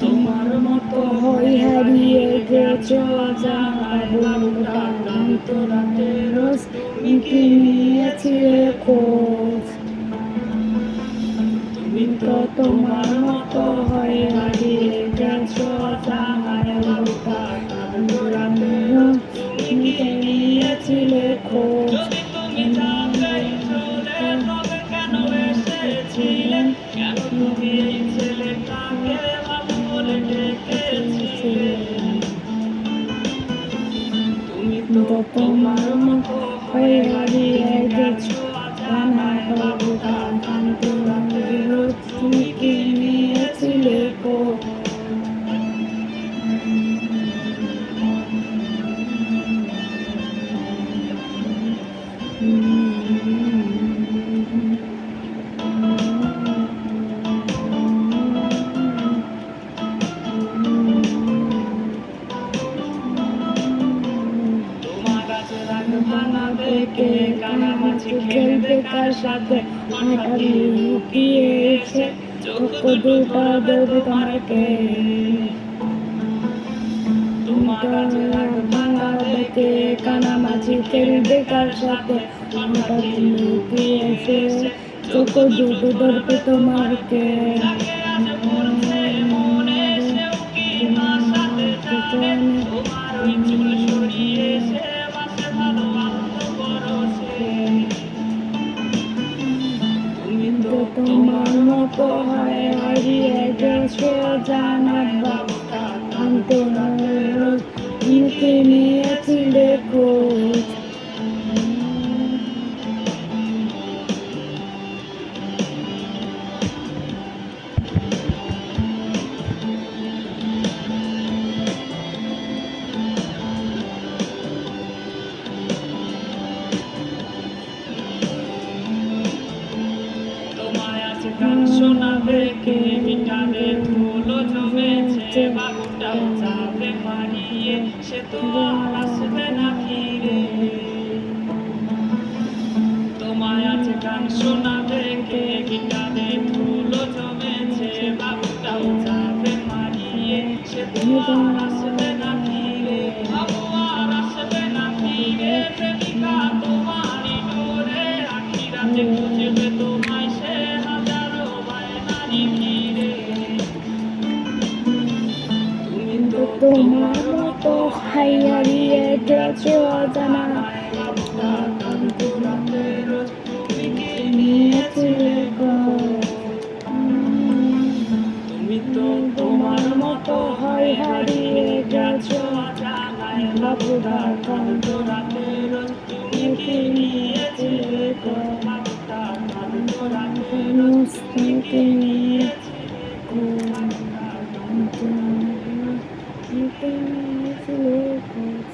তোমার মতো হই হারিয়ে গেছ জানাবোটা রস নিয়েছে খোঁজ। তুমি তো তোমার মতো হই হারিয়ে গেছ জানাবোটা এসেছিলেন কেন তুমি এই ছেলেটাকে বাবু বলে ডেকেছিলে। তুমি তো তোমার মতো হয়ে হারিয়ে গেছো জানার বাবুটা জানতে রোজ মিকি নিয়েছিলে খোঁজ তোমার রাখবা না দেখে কানামাছি খেলবে কার সাথে। হাঁটার লুকিয়েছে চোখ দুটা দেবে তোমাকে। দেখে কানামাছি খেলবে কার সাথে। হাঁটার লুকিয়েছে চোখ দুটো ধরবে তোমাকে। তোমার হয় হারিয়ে গেছো জানার বাবা আনতে রোজ নিয়েছিলে খোঁজ কে মিটাবে, ফুলো জমেছে বাবুটাও যাবে সে তো আসবে না ফিরে। তোমায় আজ গান শোনাবে, কে গিটারে ফুলো জমেছে, বাবুটাও যাবে মারিয়ে সে তো আসবে না তোমার মতো হাইয়া দিয়ে ডেকে অজানা তুমি তোমার মতো হয় হারিয়ে গেছো বাবুরা কান্দরা